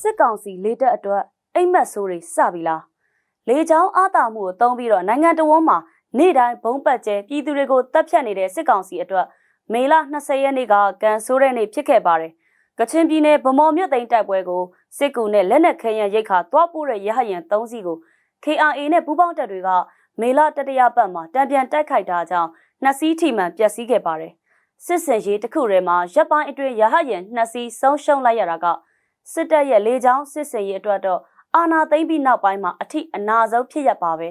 စစ်ကောင်စီလေတပ်အတွက်အိမ်မက်ဆိုးတွေစပြီလားလေချောင်းအားတာမှုကိုတုံးပြီးတော့နိုင်ငံတော်ဝန်မှာနေ့တိုင်းဘုံပတ်ကျဲပြည်သူတွေကိုတပ်ဖြတ်နေတဲ့စစ်ကောင်စီအတွက်မေလ20ရက်နေ့ကကန်ဆိုးတဲ့နေ့ဖြစ်ခဲ့ပါတယ်ကချင်ပြည်နယ်ဗမော်မြို့သိမ်းတိုက်ပွဲကိုစစ်ကူနဲ့လက်နက်ခဲယံရိတ်ခါတွားပို့တဲ့ရဟယံ3စီးကို KRA နဲ့ပူးပေါင်းတပ်တွေကမေလတတရပတ်မှာတံပြန်တိုက်ခိုက်တာကြောင့်နှစ်စီးထိမှန်ပျက်စီးခဲ့ပါတယ်စစ်စင်ရေးတစ်ခုထဲမှာရပ်ပိုင်းအတွင်းရဟယံနှစ်စီးဆုံးရှုံးလိုက်ရတာက စစ်တပ်ရဲ့လေကြောင်းစစ်စင်ရေးအတွက်တော့အာဏာသိမ်းပြီးနောက်ပိုင်းမှာအထိအနာဆုံးဖြစ်ရပါပဲ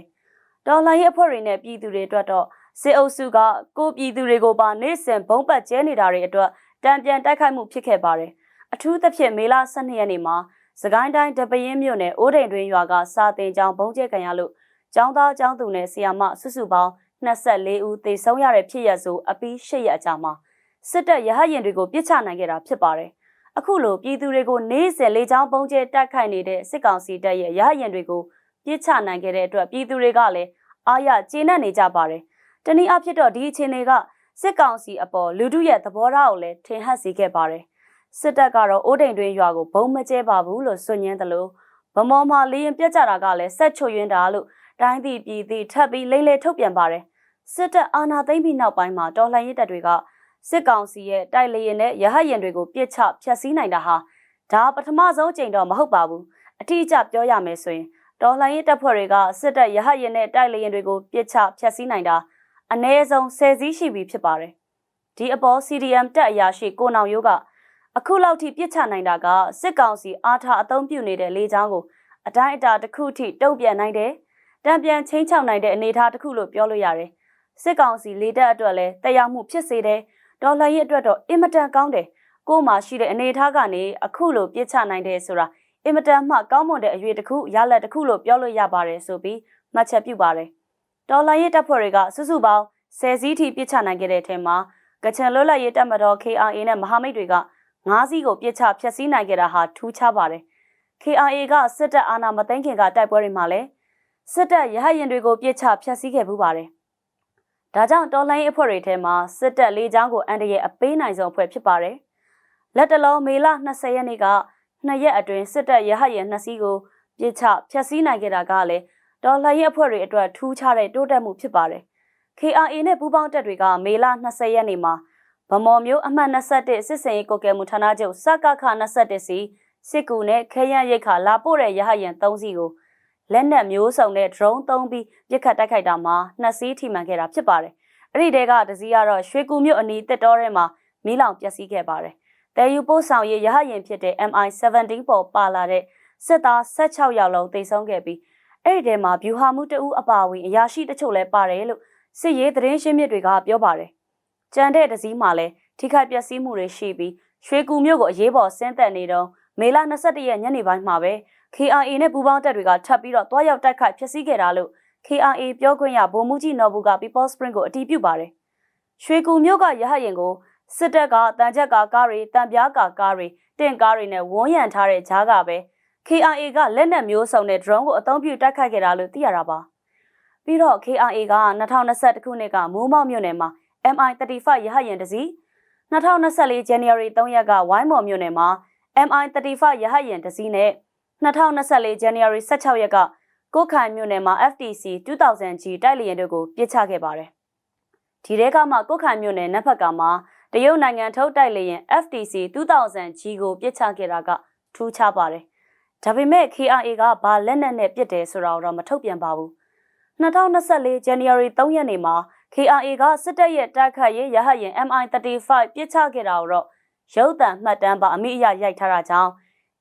ဒေါ်လာရဲ့အဖွဲ့တွေနဲ့ပြည်သူတွေအတွက်တော့စစ်အုပ်စုကကိုပြည်သူတွေကိုပါနေစဉ်ဘုံပတ်ကျဲနေတာတွေအတွက်တံပြန်တိုက်ခိုက်မှုဖြစ်ခဲ့ပါတယ်အထူးသဖြင့်မေလ12ရက်နေ့မှာစကိုင်းတိုင်းတပင်းမြို့နယ်အိုးတိန်တွင်ရွာကစာတင်ကျောင်းဘုံကျဲခံရလို့ကျောင်းသားကျောင်းသူနဲ့ဆရာမစုစုပေါင်း24ဦးသေဆုံးရတဲ့ဖြစ်ရဆိုအပီး၈ရက်အကြာမှာစစ်တပ်ရဟရင်တွေကိုပြစ်ချနိုင်ခဲ့တာဖြစ်ပါတယ် အခုလိုပြည်သူတွေကိုနေ့စဉ်လေကြောင်းပုံကျဲတိုက်ခိုက်နေတဲ့စစ်ကောင်စီတပ်ရဲ့ရဟရင်တွေကိုပြစ်ချနိုင်ခဲ့တဲ့အတွက်ပြည်သူတွေကလည်းအားရကျေနပ်နေကြပါတယ်။တနည်းအားဖြင့်တော့ဒီအခြေအနေကစစ်ကောင်စီအပေါ်လူထုရဲ့သဘောထားကိုလည်းထင်ဟပ်စေခဲ့ပါတယ်။စစ်တပ်ကတော့အိုးတိန်တွင်ရွာကိုဘုံမကျဲပါဘူးလို့စွန့်ညင်းတယ်လို့ဗမော်မှာလေရင်ပြက်ကြတာကလည်းဆက်ချွတ်ယွင်းတာလို့တိုင်းပြည်ပြည်သည့်ထပ်ပြီးလိမ့်လေထုတ်ပြန်ပါတယ်။စစ်တပ်အာဏာသိမ်းပြီးနောက်ပိုင်းမှာတော်လှန်ရေးတပ်တွေက စစ်ကောင်စီရဲ့တိုက်လေရင်နဲ့ရဟတ်ရင်တွေကိုပြစ်ချဖျက်ဆီးနိုင်တာဟာဒါပထမဆုံးကြိမ်တော့မဟုတ်ပါဘူးအထူးအကျပြောရမယ်ဆိုရင်တော်လှန်ရေးတပ်ဖွဲ့တွေကစစ်တပ်ရဟတ်ရင်နဲ့တိုက်လေရင်တွေကိုပြစ်ချဖျက်ဆီးနိုင်တာအ ਨੇ ဆုံး10စီးရှိပြီဖြစ်ပါတယ်ဒီအပေါ် CDM တပ်အရာရှိကိုနောင်ရိုးကအခုလောက်ထိပြစ်ချနိုင်တာကစစ်ကောင်စီအားထားအသုံးပြုနေတဲ့လေကြောင်းကိုအတိုင်းအတာတစ်ခုထိတုံ့ပြန်နိုင်တယ်တံပြန်ချင်းချောက်နိုင်တဲ့အနေအထားတစ်ခုလို့ပြောလို့ရတယ်စစ်ကောင်စီလေတပ်အတွက်လည်းတရားမှုဖြစ်စေတယ် ဒေါ်လာရဲ့အတွက်တော့အင်မတန်ကောင်းတယ်ကို့မှာရှိတဲ့အနေအထားကနေအခုလိုပြစ်ချနိုင်တယ်ဆိုတာအင်မတန်မှကောင်းမွန်တဲ့အရွေတစ်ခုရလက်တစ်ခုလို့ပြောလို့ရပါတယ်ဆိုပြီးမှတ်ချက်ပြုပါတယ်ဒေါ်လာရဲ့တပ်ဖွဲ့တွေကစုစုပေါင်း10စီးထိပြစ်ချနိုင်ခဲ့တဲ့အထက်မှာကချင်လွတ်လပ်ရေးတပ်မတော် KRA နဲ့မဟာမိတ်တွေက9စီးကိုပြစ်ချဖျက်ဆီးနိုင်ခဲ့တာဟာထူးခြားပါတယ် KRA ကစစ်တပ်အာဏာမသိမ်းခင်ကတိုက်ပွဲတွေမှာလည်းစစ်တပ်ရဟတ်ရင်တွေကိုပြစ်ချဖျက်ဆီးခဲ့ပူးပါတယ်။ ဒါကြောင့်တော်လိုင်းအဖွဲ့တွေထဲမှာစစ်တပ်လေးချောင်းကိုအန်တရဲ့အပေးနိုင်ဆုံးအဖွဲ့ဖြစ်ပါတယ်။လက်တလုံးမေလ20ရက်နေ့ကနှစ်ရက်အတွင်းစစ်တပ်ရဟတ်ရင်နှစ်စီးကိုပြစ်ချဖျက်ဆီးနိုင်ခဲ့တာကလည်းတော်လိုင်းရဲ့အဖွဲ့တွေအတွက်ထူးခြားတဲ့တိုးတက်မှုဖြစ်ပါတယ်။ KRA နဲ့ပူးပေါင်းတပ်တွေကမေလ20ရက်နေ့မှာဗမော်မျိုးအမှတ်21စစ်စင်ရေးကိုကဲမှုဌာနချုပ်စကခ21စီစစ်ကူနဲ့ခဲရရိတ်ခါလာပို့တဲ့ရဟယံ3စီးကို လက်နက်မျိုးစုံနဲ့ drone သုံးပြီးပြစ်ခတ်တိုက်ခိုက်တာမှာနှစ်စီးထိမှန်ခဲ့တာဖြစ်ပါတယ်။အဲ့ဒီတဲကတစည်းကတော့ရွှေကူမြို့အနီးတက်တော်ထဲမှာမီးလောင်ပျက်စီးခဲ့ပါတယ်။တဲယူပို့ဆောင်ရေးရဟယင်ဖြစ်တဲ့ MI17 ပေါ်ပါလာတဲ့စစ်သား16ယောက်လုံးသေဆုံးခဲ့ပြီးအဲ့ဒီထဲမှာဗျူဟာမှုတအူးအပါဝင်အရာရှိတချို့လည်းပါတယ်လို့စစ်ရေးသတင်းရှင်းမြစ်တွေကပြောပါတယ်။ကြံတဲ့တစည်းမှာလည်းထိခိုက်ပျက်စီးမှုတွေရှိပြီးရွှေကူမြို့ကိုအရေးပေါ်ဆင်းသက်နေတော့မေလ22ရက်ညနေပိုင်းမှာပဲ KRA နဲ့ပူးပေါင်းတပ်တွေကထပ်ပြီးတော့တွားရောက်တိုက်ခိုက်ဖျက်ဆီးခဲ့တာလို့ KRA ပြောခွင့်ရဗိုလ်မှူးကြီးနော်ဘူးက People Spring ကိုအတည်ပြုပါတယ်။ရွှေကူမြို့ကရဟရင်ကိုစစ်တပ်ကတန်ချက်ကာကားတွေတန်ပြားကာကားတွေတင့်ကားတွေနဲ့ဝန်းရံထားတဲ့ကြားကပဲ KRA ကလက်နက်မျိုးစုံနဲ့ drone ကိုအသုံးပြုတိုက်ခိုက်ခဲ့တာလို့သိရတာပါ။ပြီးတော့ KRA က2021ခုနှစ်ကမိုးမောက်မြို့နယ်မှာ MI35 ရဟရင်တစီ2024 January 3ရက်ကဝိုင်းမော်မြို့နယ်မှာ MI35 ရဟရင်တစီနဲ့ 2024 January 16ရက်ကကိုခိုင်မြို့နယ်မှာ FTC 2000G တိုက်လျင်တို့ကိုပြစ်ချခဲ့ပါတယ်။ဒီတဲကမှကိုခိုင်မြို့နယ်နက်ဖက်ကမှာတရုတ်နိုင်ငံထုတ်တိုက်လျင် FTC 2000G ကိုပြစ်ချခဲ့တာကထူးခြားပါတယ်။ဒါပေမဲ့ KRA ကဘာလက်နက်နဲ့ပြစ်တယ်ဆိုတာတော့မထုတ်ပြန်ပါဘူး။2024 January 3ရက်နေ့မှာ KRA ကစစ်တပ်ရဲ့တိုက်ခတ်ရေးရဟတ်ရင် MI35 ပြစ်ချခဲ့တာတော့ရုပ်သံမှတ်တမ်းပါအမိအယရိုက်ထားတာကြောင့်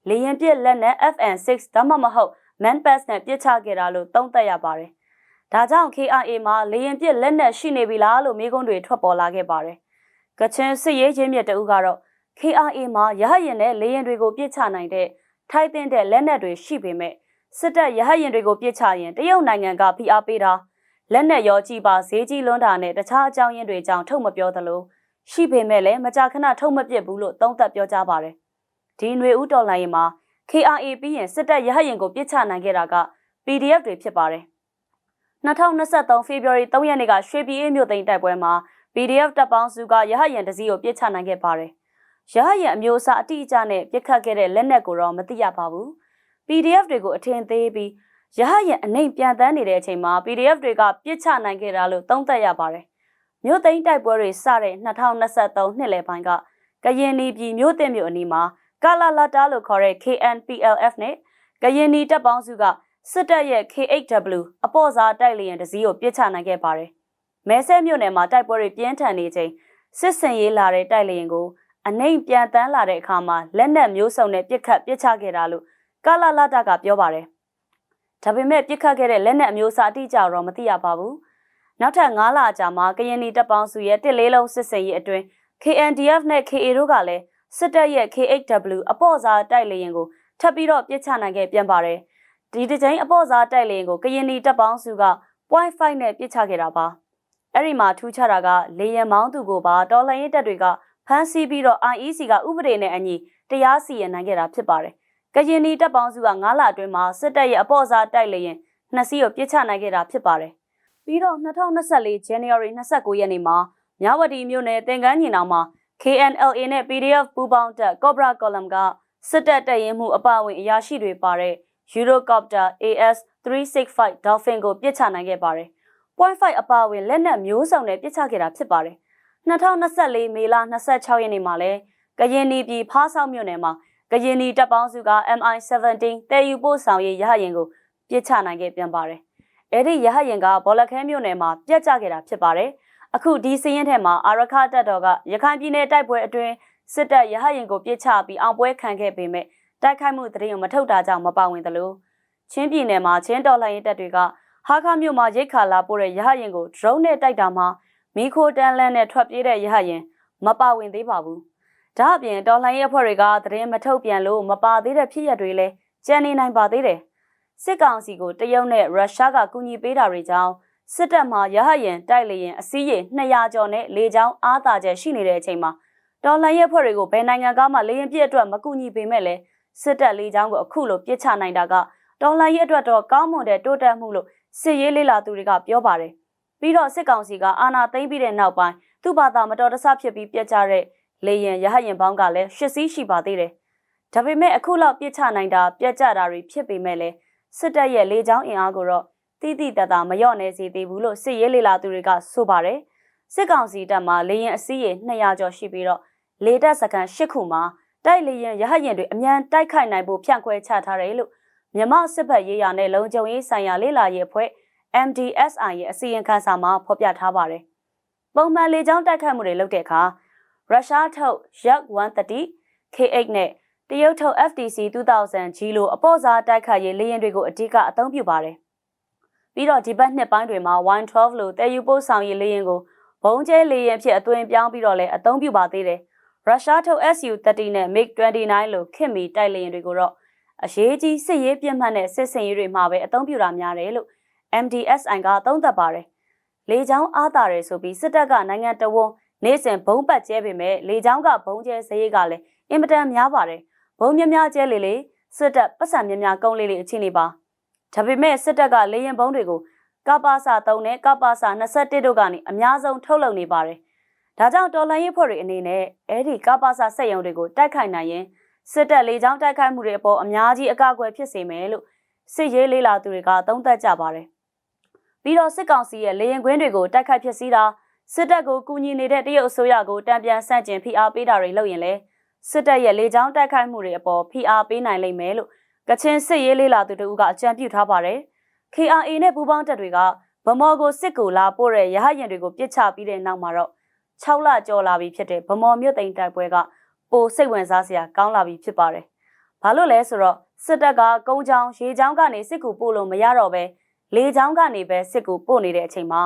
လေရင်ပြစ်လက်နဲ့ FN6 ဒါမှမဟုတ် Manpass နဲ့ပြစ်ချခဲ့တာလို့သုံးသပ်ရပါတယ်။ဒါကြောင့် KRA မှာလေရင်ပြစ်လက်နဲ့ရှိနေပြီလားလို့မေးခွန်းတွေထွက်ပေါ်လာခဲ့ပါတယ်။ကချင်စစ်ရေးချင်းမြစ်တအုပ်ကတော့ KRA မှာရဟရင်နဲ့လေရင်တွေကိုပြစ်ချနိုင်တဲ့ထိုက်တဲ့လက်နက်တွေရှိပေမဲ့စစ်တပ်ရဟရင်တွေကိုပြစ်ချရင်တရုတ်နိုင်ငံကဖိအားပေးတာလက်နက်ရောကြည်ပါဈေးကြီးလွန်းတာနဲ့တခြားအကြောင်းရင်းတွေကြောင့်ထုတ်မပြောသလိုရှိပေမဲ့လည်းမကြာခဏထုတ်မပစ်ဘူးလို့သုံးသပ်ပြောကြားပါတယ်။ ဒီຫນွေဦးတော်လိုင်းရင်မှာ KRA ပြီးရင်စစ်တပ်ရဟရင်ကိုပြစ်ချနိုင်ခဲ့တာက PDF တွေဖြစ်ပါတယ်2023 February 3ရက်နေ့ကရွှေပြည်အေးမြို့သိမ်းတိုက်ပွဲမှာ PDF တပ်ပေါင်းစုကရဟရင်တစည်းကိုပြစ်ချနိုင်ခဲ့ပါတယ်ရဟယံအမျိုးအစားအတိအကျနဲ့ပြစ်ခတ်ခဲ့တဲ့လက်နက်ကိုတော့မသိရပါဘူး PDF တွေကိုအထင်သေးပြီးရဟယံအနှိမ်ပြန်တန်းနေတဲ့အချိန်မှာ PDF တွေကပြစ်ချနိုင်ခဲ့တာလို့သုံးသပ်ရပါတယ်မြို့သိမ်းတိုက်ပွဲတွေစတဲ့2023နှစ်လယ်ပိုင်းကကရင်နီပြည်မြို့သစ်မြို့အနီးမှာ ကာလာလာတာလို့ခေါ်တဲ့ KNPLF နဲ့ကရင်နီတပ်ပေါင်းစုကစစ်တပ်ရဲ့ KHW အပေါ်စားတိုက်လျင်တစည်းကိုပြစ်ချနိုင်ခဲ့ပါတယ်။မဲဆဲမြို့နယ်မှာတိုက်ပွဲတွေပြင်းထန်နေချိန်စစ်စင်ရေးလာတဲ့တိုက်လျင်ကိုအနှိမ်ပြန်တန်းလာတဲ့အခါမှာလက်နက်မျိုးစုံနဲ့ပြစ်ခတ်ပြစ်ချခဲ့တာလို့ကာလာလာတာကပြောပါတယ်။ဒါပေမဲ့ပြစ်ခတ်ခဲ့တဲ့လက်နက်အမျိုးအစားအတိအကျတော့မသိရပါဘူး။နောက်ထပ်9လအကြာမှာကရင်နီတပ်ပေါင်းစုရဲ့တစ်လေးလုံးစစ်စင်ရေးအတွင်း KNDF နဲ့ KA တို့ကလည်း စစ်တပ်ရဲ့ KHW အပေါ်စားတိုက်လေရင်ကိုထပ်ပြီးတော့ပြစ်ချနိုင်ခဲ့ပြန်ပါတယ်။ဒီတစ်ချိန်အပေါ်စားတိုက်လေရင်ကိုကရင်နီတပ်ပေါင်းစုက .5 နဲ့ပြစ်ချခဲ့တာပါ။အဲ့ဒီမှာထူးခြားတာကလေရင်မောင်းသူကိုပါတော်လှန်ရေးတပ်တွေကဖမ်းဆီးပြီးတော့ IEC ကဥပဒေနဲ့အညီတရားစီရင်နိုင်ခဲ့တာဖြစ်ပါတယ်။ကရင်နီတပ်ပေါင်းစုက9လအတွင်းမှာစစ်တပ်ရဲ့အပေါ်စားတိုက်လေရင်နှစ်စီးကိုပြစ်ချနိုင်ခဲ့တာဖြစ်ပါတယ်။ပြီးတော့2024 January 29ရက်နေ့မှာမြဝတီမြို့နယ်တင်ကန်းညီနောင်မှာ KNLA နဲ့ PDF ပူးပေါင်းတပ် Cobra Column ကစစ်တပ်တပ်ရင်းမှုအပအဝင်အရာရှိတွေပါတဲ့ Eurocopter AS365 Dolphin ကိုပြစ်ချနိုင်ခဲ့ပါတယ်။ Point 5အပအဝင်လက်နက်မျိုးစုံနဲ့ပြစ်ချခဲ့တာဖြစ်ပါတယ်။2024မေလ26ရက်နေ့မှာလဲကရင်နီပြည်ဖားဆောက်မြို့နယ်မှာကရင်နီတပ်ပေါင်းစုက MI17 တဲယူပို့ဆောင်ရေးရဟရင်ကိုပြစ်ချနိုင်ခဲ့ပြန်ပါတယ်။အဲ့ဒီရဟရင်ကဘောလခဲမြို့နယ်မှာပြက်ကျခဲ့တာဖြစ်ပါတယ်။ အခုဒီစရင်ထဲမှာအာရခတပ်တော်ကရခိုင်ပြည်နယ်တိုက်ပွဲအတွင်းစစ်တပ်ရဟရင်ကိုပြစ်ချပြီးအောင်ပွဲခံခဲ့ပေမဲ့တိုက်ခိုက်မှုတရင်ကိုမထုတ်တာကြောင့်မပါဝင်သလိုချင်းပြည်နယ်မှာချင်းတော်လှန်ရေးတပ်တွေကဟာခမြို့မှာရိတ်ခါလာပို့တဲ့ရဟရင်ကို drone နဲ့တိုက်တာမှာမီခိုတန်လန်နဲ့ထွက်ပြေးတဲ့ရဟရင်မပါဝင်သေးပါဘူး။ဒါအပြင်တော်လှန်ရေးအဖွဲ့တွေကသတင်းမထုတ်ပြန်လို့မပါသေးတဲ့ဖြစ်ရပ်တွေလည်းကြံနေနိုင်ပါသေးတယ်။စစ်ကောင်စီကိုတရုတ်နဲ့ရုရှားကကူညီပေးတာတွေကြောင့် စစ်တပ်မှရဟရင်တိုက်လေရင်အစည်းရေ200ကျော်နဲ့လေကြောင်းအားသာချက်ရှိနေတဲ့အချိန်မှာတော်လှန်ရေးအဖွဲ့တွေကိုဘယ်နိုင်ငံကမှလေရင်ပြည့်အတွက်မကူညီပေမဲ့လည်းစစ်တပ်လေကြောင်းကိုအခုလိုပြစ်ချနိုင်တာကတော်လှန်ရေးအတွက်တော့ကောင်းမွန်တဲ့တိုးတက်မှုလို့စစ်ရေးလေးလာသူတွေကပြောပါတယ်။ပြီးတော့စစ်ကောင်စီကအာဏာသိမ်းပြီးတဲ့နောက်ပိုင်းသူ့ဘာသာမတော်တဆဖြစ်ပြီးပြက်ကြတဲ့လေရင်ရဟရင်ပေါင်းကလည်းရှစ်စီးရှိပါသေးတယ်။ဒါပေမဲ့အခုလောက်ပြစ်ချနိုင်တာပြက်ကြတာတွေဖြစ်ပေမဲ့လည်းစစ်တပ်ရဲ့လေကြောင်းအင်အားကိုတော့ တိတိတတ်တာမလျော့နေစေသေးဘူးလို့စစ်ရေးလေလာသူတွေကဆိုပါတယ်။စစ်ကောင်စီတပ်မှာလေရင်အစည်းရေ200ကျော်ရှိပြီးတော့လေတပ်စကန်၈ခုမှာတိုက်လေရင်ရဟရင်တွေအ мян တိုက်ခိုက်နိုင်ဖို့ဖြန့်ခွဲချထားတယ်လို့မြမစစ်ဘက်ရေးရာနဲ့လုံခြုံရေးဆိုင်ရာလေလာရေးအဖွဲ့ MDSI ရဲ့အစီရင်ခံစာမှာဖော်ပြထားပါတယ်။ပုံမှန်လေကြောင်းတိုက်ခိုက်မှုတွေလုပ်တဲ့အခါရုရှားထုတ် Yak 130 K8 နဲ့တရုတ်ထုတ် FTC 2000 G လိုအပေါ်စားတိုက်ခိုက်ရေးလေယာဉ်တွေကိုအဓိကအသုံးပြုပါတယ်။ ပြီးတော့ဒီဘက်နှစ်ပိုင်းတွေမှာ Y12 လိုတည်ယူပို့ဆောင်ရေးလေယာဉ်ကိုဘုံကျဲလေယာဉ်ဖြစ်အသွင်ပြောင်းပြီးတော့လည်းအသုံးပြုပါသေးတယ်။ရုရှားထုတ် SU-30 နဲ့ MiG-29 လိုခင်မီတိုက်လေယာဉ်တွေကိုတော့အရေးကြီးစစ်ရေးပြင်းမှတ်တဲ့စစ်စင်ရေးတွေမှာပဲအသုံးပြုတာများတယ်လို့ MDSI ကသုံးသပ်ပါတယ်။လေချောင်းအားတာတယ်ဆိုပြီးစစ်တပ်ကနိုင်ငံတော်ဝန်နေ့စဉ်ဘုံပတ်ကျဲပေမဲ့လေချောင်းကဘုံကျဲစရိတ်ကလည်းအင်မတန်များပါတယ်။ဘုံများများကျဲလေလေစစ်တပ်ပတ်စံများများကုန်းလေးလေးအချင်းနေပါ။ ဒါပေမဲ့စစ်တပ်ကလေရင်ဘုံတွေကိုကပါစာ3နဲ့ကပါစာ21တို့ကနေအများဆုံးထုတ်လုပ်နေပါတယ်။ဒါကြောင့်တော်လိုင်းရေးဖွဲ့တွေအနေနဲ့အဲ့ဒီကပါစာစက်ရုံတွေကိုတိုက်ခိုက်နိုင်ရင်စစ်တပ်လေကြောင်းတိုက်ခိုက်မှုတွေအပေါ်အများကြီးအကာအကွယ်ဖြစ်စေမယ်လို့စစ်ရေးလေးလာသူတွေကသုံးသပ်ကြပါတယ်။ပြီးတော့စစ်ကောင်စီရဲ့လေရင်ကွင်းတွေကိုတိုက်ခိုက်ဖြစ်စည်းတာစစ်တပ်ကိုကူညီနေတဲ့တရုတ်အစိုးရကိုတံပြန်ဆန့်ကျင်ဖိအားပေးတာတွေလုပ်ရင်လေစစ်တပ်ရဲ့လေကြောင်းတိုက်ခိုက်မှုတွေအပေါ်ဖိအားပေးနိုင်လိမ့်မယ်လို့ ကချင်စစ်ရေးလေးလာသူတို့ကအကြံပြုထားပါတယ်။ KRA နဲ့ပူးပေါင်းတပ်တွေကဗမော်ကိုစစ်ကူလာပို့တဲ့ရဟယင်တွေကိုပြစ်ချပြီးတဲ့နောက်မှာတော့6လကျော်လာပြီဖြစ်တဲ့ဗမော်မြို့သိမ်းတိုက်ပွဲကပိုစိတ်ဝင်စားစရာကောင်းလာပြီဖြစ်ပါတယ်။ဘာလို့လဲဆိုတော့စစ်တပ်ကကုန်းချောင်းရေချောင်းကနေစစ်ကူပို့လို့မရတော့ပဲလေချောင်းကနေပဲစစ်ကူပို့နေတဲ့အချိန်မှာ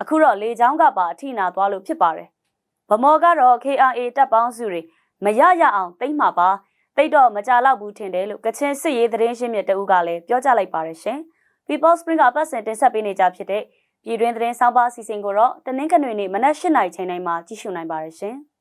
အခုတော့လေချောင်းကပါအထိနာသွားလို့ဖြစ်ပါတယ်။ဗမော်ကတော့ KRA တပ်ပေါင်းစုတွေမရရအောင်တိတ်မှာပါ တိတ်တော့မကြတော့ဘူးထင်တယ်လို့ကချင်စစ်ရေးသတင်းရှင်းမြစ်တဦးကလည်းပြောကြလိုက်ပါတယ်ရှင်။ People Spring ကပတ်စင်တင်ဆက်ပေးနေကြဖြစ်တဲ့ပြည်တွင်းသတင်းဆောင်ပါအစီအစဉ်ကိုတော့တနင်္ဂနွေနေ့မနက်၈ :00 နာရီချိန်တိုင်းမှာကြည့်ရှုနိုင်ပါတယ်ရှင်။